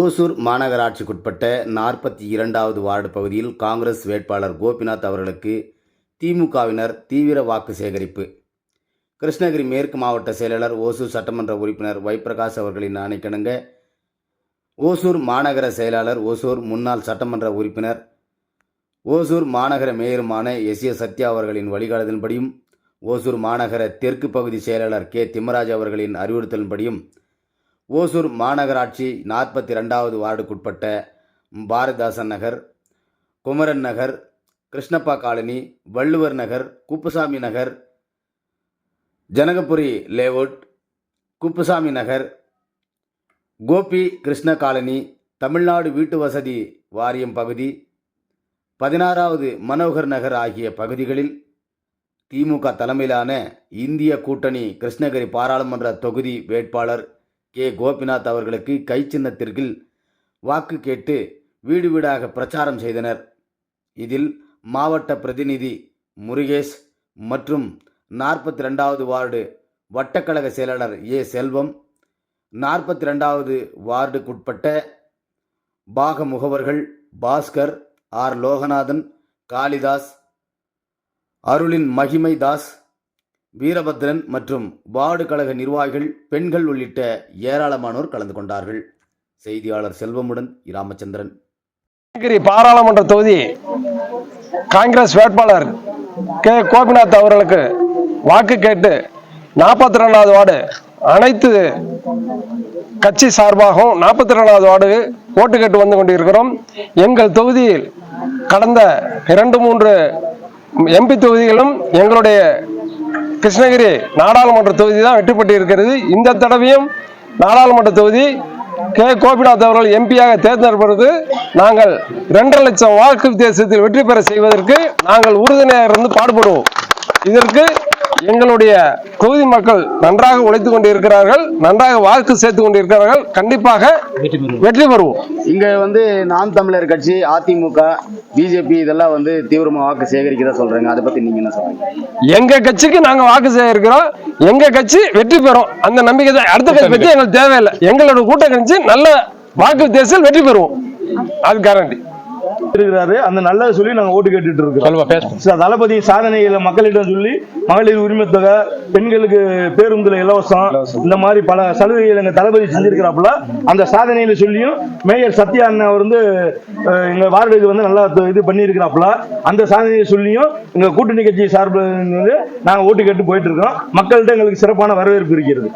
ஓசூர் மாநகராட்சிக்குட்பட்ட நாற்பத்தி இரண்டாவது வார்டு பகுதியில் காங்கிரஸ் வேட்பாளர் கோபிநாத் அவர்களுக்கு திமுகவினர் தீவிர வாக்கு சேகரிப்பு. கிருஷ்ணகிரி மேற்கு மாவட்ட செயலாளர் ஓசூர் சட்டமன்ற உறுப்பினர் வைப்பிரகாஷ் அவர்களின் ஆணைக்கிணங்க ஓசூர் மாநகர செயலாளர் ஓசூர் முன்னாள் சட்டமன்ற உறுப்பினர் ஓசூர் மாநகர மேயருமான எஸ் ஏ சத்யா அவர்களின் வழிகாட்டுதலின்படியும் ஓசூர் மாநகர தெற்கு பகுதி செயலாளர் கே. திம்மராஜ் அவர்களின் அறிவுறுத்தலின்படியும் ஓசூர் மாநகராட்சி நாற்பத்தி ரெண்டாவது வார்டுக்குட்பட்ட Bharadasan Nagar Kumaran Nagar Krishnappa colony Valluvar Nagar Kuppusamy Nagar Janakapuri layout Kuppusamy Nagar Gopi Krishna colony Tamil Nadu வீட்டு வசதி வாரியம் பகுதி பதினாறாவது மனோகர் நகர் ஆகிய பகுதிகளில் திமுக தலைமையிலான இந்திய கூட்டணி கிருஷ்ணகிரி பாராளுமன்ற தொகுதி வேட்பாளர் கே. கோபிநாத் அவர்களுக்கு கைச்சின்னத்திற்கில் வாக்கு கேட்டு வீடு வீடாக பிரச்சாரம் செய்தனர். இதில் மாவட்ட பிரதிநிதி முருகேஷ் மற்றும் நாற்பத்தி ரெண்டாவது வார்டு வட்டக்கழக செயலாளர் ஏ. செல்வம் நாற்பத்தி ரெண்டாவது வார்டுக்குட்பட்ட பாக முகவர்கள் பாஸ்கர் ஆர். லோகநாதன் காளிதாஸ் அருளின் மகிமை தாஸ் வீரபத்ரன் மற்றும் வார்டு கழக நிர்வாகிகள் பெண்கள் உள்ளிட்ட ஏராளமானோர் கலந்து கொண்டார்கள். செய்தியாளர் செல்வமுடன் இராமச்சந்திரன் கிரி பாராளுமன்ற தொகுதி காங்கிரஸ் வேட்பாளர் கே. கோபிநாத் அவர்களுக்கு வாக்கு கேட்டு நாற்பத்தி ரெண்டாவது வார்டு அனைத்து கட்சி சார்பாகவும் நாற்பத்தி ரெண்டாவது வார்டு ஓட்டு கேட்டு வந்து கொண்டிருக்கிறோம். எங்கள் தொகுதியில் கடந்த இரண்டு மூன்று எம்பி தொகுதிகளும் எங்களுடைய கிருஷ்ணகிரி நாடாளுமன்ற தொகுதி தான் வெற்றி பெற்று இருக்கிறது இந்த தடவையும் நாடாளுமன்ற தொகுதி கே. கோபிநாத் அவர்கள் எம்பியாக தேர்ந்தெடுப்பது நாங்கள் இரண்டரை லட்சம் வாக்கு வித்தியாசத்தில் வெற்றி பெற செய்வதற்கு நாங்கள் உறுதுணையாக இருந்து பாடுபடுவோம். இதற்கு எங்களுடைய தொகுதி மக்கள் நன்றாக உழைத்துக் கொண்டிருக்கிறார்கள் நன்றாக வாக்கு சேர்த்து கொண்டிருக்கிறார்கள். கண்டிப்பாக வெற்றி பெறுவோம். இங்க வந்து நாம் தமிழர் கட்சி அதிமுக பிஜேபி இதெல்லாம் வந்து தீவிரமா வாக்கு சேகரிக்கிறதா சொல்றாங்க. அதை பத்தி நீங்க என்ன சொல்றீங்க? எங்க கட்சிக்கு நாங்க வாக்கு சேகரிக்கிறோம். எங்க கட்சி வெற்றி பெறும். அந்த நம்பிக்கை தான். அடுத்த கட்சி பத்தி எங்களுக்கு தேவையில்லை. எங்களோட கூட்ட கட்சி நல்ல வாக்கு வித்தியாசத்தில் வெற்றி பெறுவோம். அது கேரண்டி இருக்கிறாரு. அந்த நல்லதை சொல்லி நாங்க ஓட்டு கேட்டுட்டு இருக்கோம் தளபதி சாதனைகளை மக்களிடம் சொல்லி மகளிர் உரிமை தொகை பெண்களுக்கு பேருந்துல இலவசம் இந்த மாதிரி பல சலுகைகள் எங்க தளபதி செஞ்சிருக்கிறாப்புல அந்த சாதனைகளை சொல்லியும் மேயர் சத்யா அவர் வந்து எங்க வார்டுக்கு வந்து நல்லா இது பண்ணியிருக்கிறாப்புல அந்த சாதனையை சொல்லியும் எங்க கூட்டணி கட்சி சார்பில் வந்து நாங்க ஓட்டு கேட்டு போயிட்டு இருக்கோம். மக்கள்கிட்ட எங்களுக்கு சிறப்பான வரவேற்பு இருக்கிறது.